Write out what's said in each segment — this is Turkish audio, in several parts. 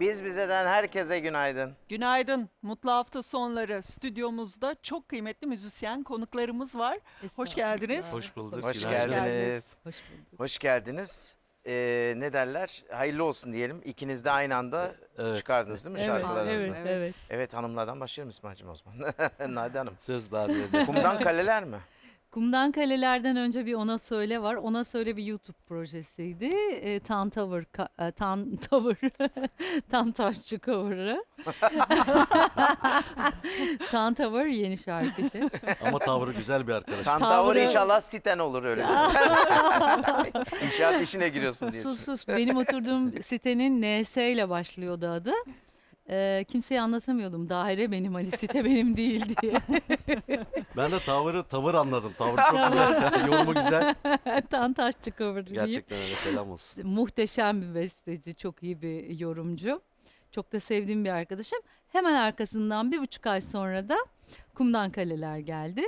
Biz bizeden herkese günaydın. Günaydın, mutlu hafta sonları. Stüdyomuzda çok kıymetli müzisyen konuklarımız var. Hoş geldiniz. Hoş bulduk. Hoş günaydın. geldiniz. Hoş bulduk. Hoş geldiniz. Ee, ne derler? Hayırlı olsun diyelim. İkiniz de aynı anda Evet. çıkardınız değil mi Evet, şarkılarınızı? evet, Evet. evet. Evet hanımlardan başlayalım İsmail'cim o zaman. Nade Hanım. Söz darbe. Kumdan kaleler mi? Kumdan Kaleler'den önce bir Ona Söyle var. Ona Söyle bir YouTube projesiydi. E, Tan Tower, ka- e, Tan Tower, Tan Taşçı cover'ı. Tan Tower yeni şarkıcı. Ama tavrı güzel bir arkadaş. Tam Tavrı- tavır inşallah siten olur öyle. İnşaat işine giriyorsun diye. sus sus. Benim oturduğum sitenin NS ile başlıyordu adı. E, kimseye anlatamıyordum. Daire benim hani site benim değil diye. Ben de tavrı tavır anladım. Tavrı çok güzel. Yorumu güzel. Tan Taşçı cover diyeyim. Gerçekten öyle selam olsun. muhteşem bir besteci, çok iyi bir yorumcu. Çok da sevdiğim bir arkadaşım. Hemen arkasından bir buçuk ay sonra da Kumdan Kaleler geldi.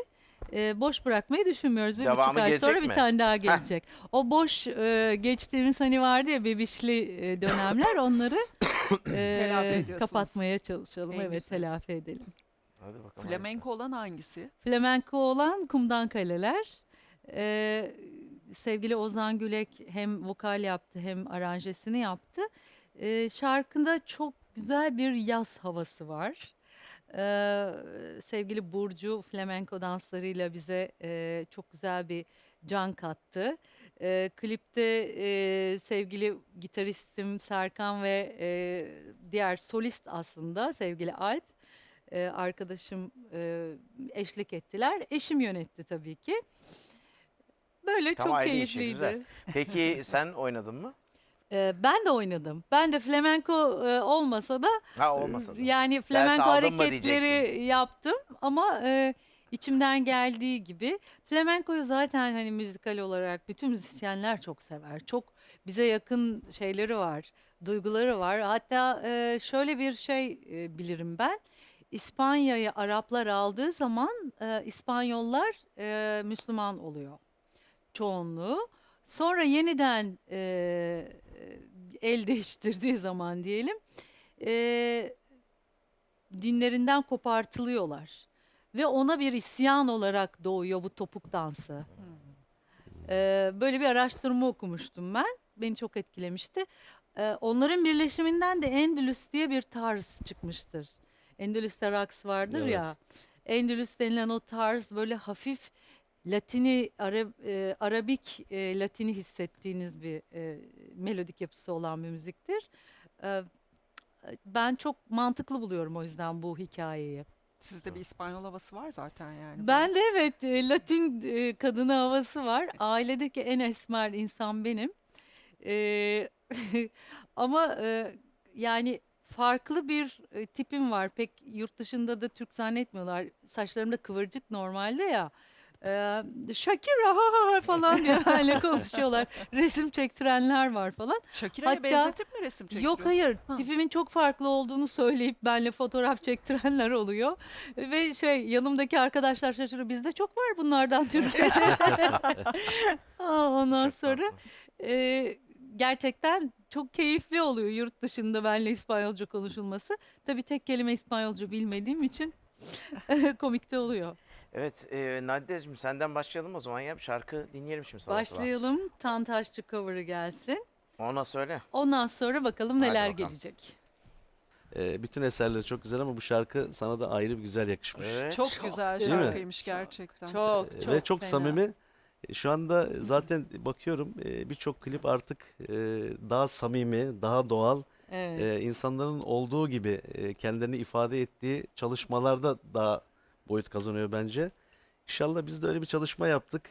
Ee, boş bırakmayı düşünmüyoruz. Bir Devamı buçuk ay gelecek sonra mi? bir tane daha gelecek. O boş e, geçtiğimiz hani vardı ya bebişli e, dönemler onları e, kapatmaya çalışalım. En evet güzel. telafi edelim. Hadi bakalım. Flamenco olan hangisi? Flamenco olan Kumdan Kaleler. Ee, sevgili Ozan Gülek hem vokal yaptı hem aranjesini yaptı. Ee, şarkında çok güzel bir yaz havası var. Ee, sevgili Burcu flamenco danslarıyla bize e, çok güzel bir can kattı. Ee, klipte e, sevgili gitaristim Serkan ve e, diğer solist aslında sevgili Alp e, arkadaşım e, eşlik ettiler. Eşim yönetti tabii ki. Böyle Tam çok aile işi, keyifliydi. Peki sen oynadın mı? E, ben de oynadım. Ben de flamenco e, olmasa da Ha olmasa da. yani aldın mı hareketleri yaptım ama e, içimden geldiği gibi flamencoyu zaten hani müzikal olarak bütün müzisyenler çok sever. Çok bize yakın şeyleri var, duyguları var. Hatta e, şöyle bir şey e, bilirim ben. İspanya'yı Araplar aldığı zaman e, İspanyollar Müslüman oluyor çoğunluğu. Sonra yeniden e, el değiştirdiği zaman diyelim e, dinlerinden kopartılıyorlar. Ve ona bir isyan olarak doğuyor bu topuk dansı. E, böyle bir araştırma okumuştum ben. Beni çok etkilemişti. E, onların birleşiminden de Endülüs diye bir tarz çıkmıştır. Endülüs'te raks vardır Evet. ya. Endülüs denilen o tarz böyle hafif Latini, Arab, e, Arabik e, Latini hissettiğiniz bir e, melodik yapısı olan bir müziktir. E, ben çok mantıklı buluyorum o yüzden bu hikayeyi. Sizde bir İspanyol havası var zaten yani. Ben de evet e, Latin e, kadını havası var. Ailedeki en esmer insan benim. E, ama e, yani farklı bir e, tipim var. Pek yurt dışında da Türk zannetmiyorlar. Saçlarım da kıvırcık normalde ya. Ee, Shakira ha ha ha falan diye konuşuyorlar. Resim çektirenler var falan. Shakira'ya Hatta- benzetip mi resim çektiriyor? Yok hayır Ha. tipimin çok farklı olduğunu söyleyip benle fotoğraf çektirenler oluyor. Ve şey yanımdaki arkadaşlar şaşırıyor. Bizde çok var bunlardan Türkiye'de. Aa, Ondan sonra e, gerçekten çok keyifli oluyor yurt dışında benle İspanyolca konuşulması. Tabii tek kelime İspanyolca bilmediğim için komik de oluyor. Evet e, Nadide'cim senden başlayalım o zaman ya. Bir şarkı dinleyelim şimdi sabah. Başlayalım. Tantaşçı cover'ı gelsin. Ona söyle. Ondan sonra bakalım Hadi neler bakalım. gelecek. Ee, bütün eserleri çok güzel ama bu şarkı sana da ayrı bir güzel yakışmış. Evet. Çok, güzel değil mi? şarkıymış gerçekten. Çok Ee, çok Ve çok fena. samimi. E, Şu anda zaten bakıyorum e, birçok klip artık e, daha samimi, daha doğal, Evet. e, insanların olduğu gibi e, kendilerini ifade ettiği çalışmalarda daha boyut kazanıyor bence. İnşallah biz de öyle bir çalışma yaptık.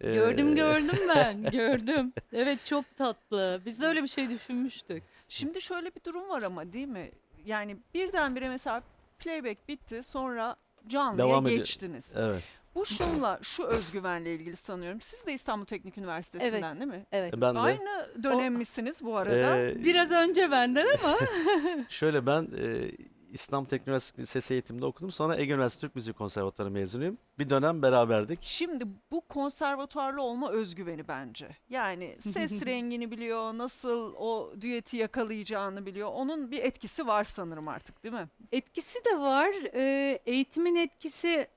Ee, Gördüm gördüm ben gördüm. Evet çok tatlı. Biz de öyle bir şey düşünmüştük. Şimdi şöyle bir durum var ama değil mi? Yani birdenbire mesela playback bitti sonra canlıya Devam ediyor. geçtiniz. Evet. Bu şunla şu özgüvenle ilgili sanıyorum. Siz de İstanbul Teknik Üniversitesi'nden değil mi? Evet. Ben de Aynı dönem misiniz bu arada? e, Biraz önce benden ama Şöyle ben e, İslam Teknik Üniversitesi Ses Eğitiminde okudum. Sonra Ege Üniversitesi Türk Müziği Konservatuarı mezunuyum. Bir dönem beraberdik. Şimdi bu konservatuarlı olma özgüveni bence. Yani ses rengini biliyor, nasıl o düeti yakalayacağını biliyor. Onun bir etkisi var sanırım artık değil mi? Etkisi de var. Ee, eğitimin etkisi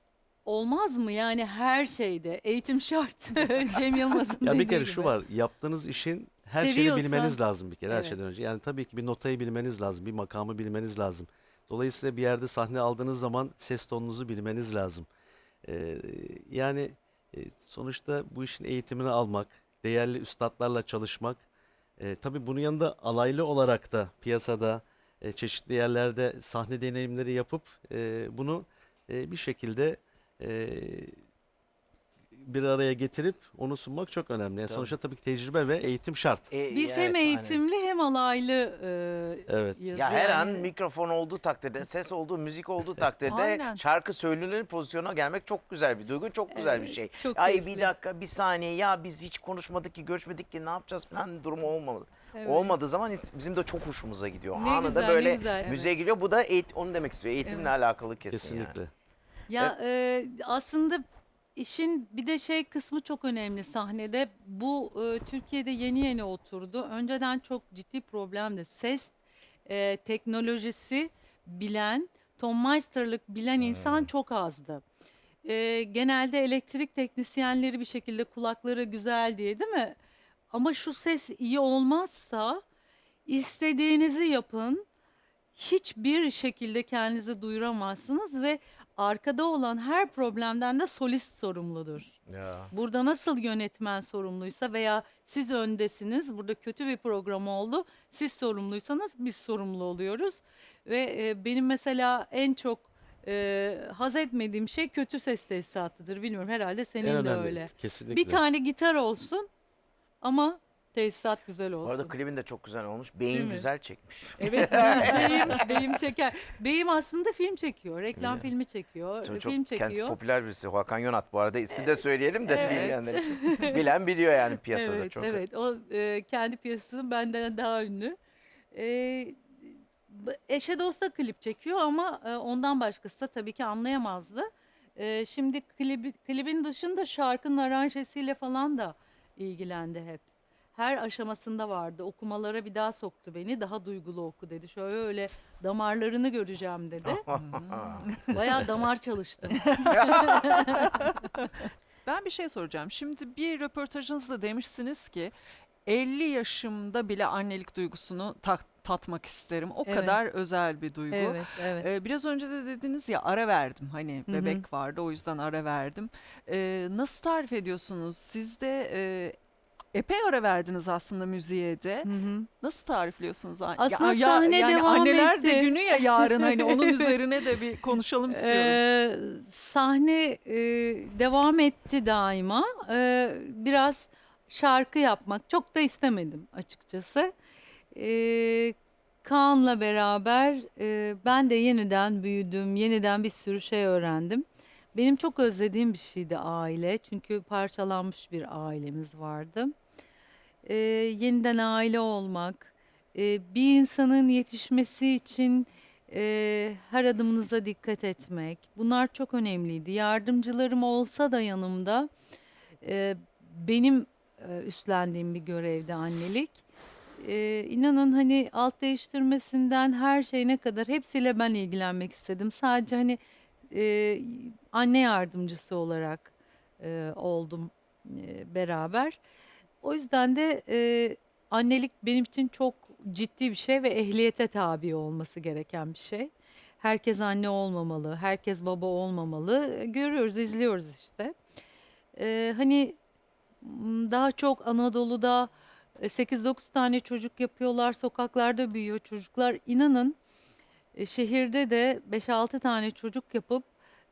olmaz mı? Yani her şeyde. Eğitim şart. Cem Yılmaz'ın Ya bir dediği kere şu gibi. var. Yaptığınız işin her şeyini Seviyorsan- bilmeniz lazım bir kere her Evet. şeyden önce. Yani tabii ki bir notayı bilmeniz lazım. Bir makamı bilmeniz lazım. Dolayısıyla bir yerde sahne aldığınız zaman ses tonunuzu bilmeniz lazım. Ee, yani e, sonuçta bu işin eğitimini almak, değerli üstadlarla çalışmak. E, tabii bunun yanında alaylı olarak da piyasada e, çeşitli yerlerde sahne deneyimleri yapıp e, bunu e, bir şekilde e, bir araya getirip onu sunmak çok önemli. Yani Tabii. sonuçta tabii ki tecrübe ve eğitim şart. E, Biz evet, hem hani- eğitimli hem alaylı e, Evet. yazı. Ya her an yani. mikrofon olduğu takdirde, ses olduğu, müzik olduğu takdirde Aynen. şarkı söylenir pozisyona gelmek çok güzel bir duygu, çok güzel bir Evet, şey. çok Ay keyifli. bir dakika, bir saniye ya biz hiç konuşmadık ki, görüşmedik ki ne yapacağız falan durumu olmadı. Evet. Olmadığı zaman bizim de çok hoşumuza gidiyor. Ne Anında güzel, ne böyle güzel. müziğe giriyor. Bu da eğit onu demek istiyor. Eğitimle alakalı kesin yani. Kesinlikle. Ya e, aslında işin bir de şey kısmı çok önemli sahnede. Bu e, Türkiye'de yeni yeni oturdu. Önceden çok ciddi problemdi. Ses e, teknolojisi bilen, Tom Meister'lık bilen insan çok azdı. E, genelde elektrik teknisyenleri bir şekilde kulakları güzel diye değil mi? Ama şu ses iyi olmazsa istediğinizi yapın. Hiçbir şekilde kendinizi duyuramazsınız ve arkada olan her problemden de solist sorumludur. Ya. Burada nasıl yönetmen sorumluysa veya siz öndesiniz, burada kötü bir program oldu, siz sorumluysanız biz sorumlu oluyoruz. Ve e, benim mesela en çok e, haz etmediğim şey kötü ses tesisatıdır. Bilmiyorum herhalde senin En de önemli. öyle. Kesinlikle. Bir tane gitar olsun ama tesisat güzel Bu olsun. arada klibin de çok güzel olmuş. Değil Beyin mi? güzel çekmiş. Evet beyim, beyim çeker. Beyim aslında film çekiyor. Reklam filmi çekiyor. Çok, film çok kendisi çekiyor. popüler birisi. Hakan Yonat bu arada. ismi de söyleyelim de Evet. bilmeyenler için. Bilen biliyor yani piyasada evet, çok. Evet, o e, kendi piyasasının benden daha ünlü. E, b- eşe dosta klip çekiyor ama e, ondan başkası da tabii ki anlayamazdı. E, şimdi klibi, klibin dışında şarkının aranjesiyle falan da ilgilendi hep. Her aşamasında vardı. Okumalara bir daha soktu beni. Daha duygulu oku dedi. Şöyle öyle damarlarını göreceğim dedi. Bayağı damar çalıştım. Ben bir şey soracağım. Şimdi bir röportajınızda demişsiniz ki 50 yaşımda bile annelik duygusunu ta- tatmak isterim. O Evet. kadar özel bir duygu. evet, evet. Ee, biraz önce de dediniz ya ara verdim hani Hı hı. bebek vardı o yüzden ara verdim. Ee, nasıl tarif ediyorsunuz? Siz de e, epey ara verdiniz aslında müziğe de. Hı hı. Nasıl tarifliyorsunuz? Ya- Aslında sahne yani devam anneler de etti. günü ya yarın hani onun üzerine de bir konuşalım istiyorum. Ee, sahne e, devam etti daima. Ee, biraz şarkı yapmak çok da istemedim açıkçası. Ee, Kaan'la beraber e, ben de yeniden büyüdüm, yeniden bir sürü şey öğrendim. Benim çok özlediğim bir şeydi aile çünkü parçalanmış bir ailemiz vardı. Ee, yeniden aile olmak, e, bir insanın yetişmesi için e, her adımınıza dikkat etmek. Bunlar çok önemliydi. Yardımcılarım olsa da yanımda e, benim e, üstlendiğim bir görevdi annelik. E, inanın hani alt değiştirmesinden her şeyine kadar hepsiyle ben ilgilenmek istedim. Sadece hani e, anne yardımcısı olarak e, oldum e, beraber. O yüzden de e, annelik benim için çok ciddi bir şey ve ehliyete tabi olması gereken bir şey. Herkes anne olmamalı, herkes baba olmamalı. Görüyoruz, izliyoruz işte. E, hani daha çok Anadolu'da e, 8-9 tane çocuk yapıyorlar, sokaklarda büyüyor çocuklar. İnanın şehirde de 5-6 tane çocuk yapıp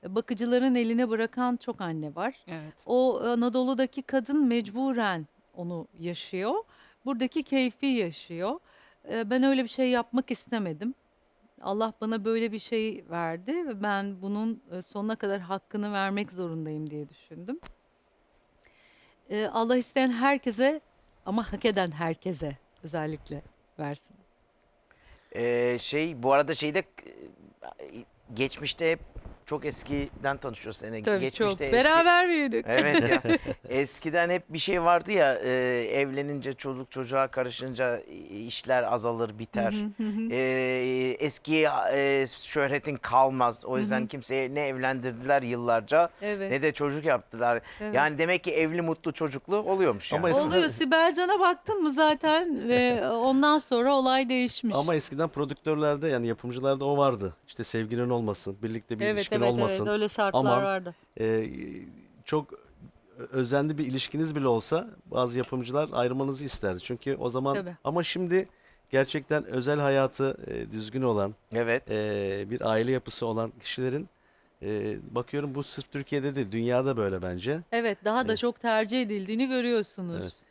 bakıcıların eline bırakan çok anne var. Evet. O Anadolu'daki kadın mecburen onu yaşıyor. Buradaki keyfi yaşıyor. Ee, Ben öyle bir şey yapmak istemedim. Allah bana böyle bir şey verdi ve ben bunun e, sonuna kadar hakkını vermek zorundayım diye düşündüm. Ee, Allah isteyen herkese ama hak eden herkese özellikle versin. Ee, şey bu arada şeyde e, geçmişte hep çok eskiden tanışıyoruz seninle. Tabii geçmişte çok. eski- Beraber büyüdük. Evet ya. Eskiden hep bir şey vardı ya e, evlenince çocuk çocuğa karışınca işler azalır biter. E, eski e, şöhretin kalmaz. O yüzden kimseye ne evlendirdiler yıllarca Evet. ne de çocuk yaptılar. Evet. Yani demek ki evli mutlu çocuklu oluyormuş yani. Ama eskiden- Oluyor. Sibel Can'a baktın mı zaten ve ondan sonra olay değişmiş. Ama eskiden prodüktörlerde yani yapımcılarda o vardı. İşte sevgilin olmasın, birlikte bir evet ilişkin evet olmasın. evet öyle şartlar Ama- vardı. Ee, çok özenli bir ilişkiniz bile olsa bazı yapımcılar ayrılmanızı ister. Çünkü o zaman Tabii. ama şimdi gerçekten özel hayatı e, düzgün olan, Evet. e, bir aile yapısı olan kişilerin e, bakıyorum bu sırf Türkiye'de değil, dünyada böyle bence. Evet daha da Evet. çok tercih edildiğini görüyorsunuz. Evet.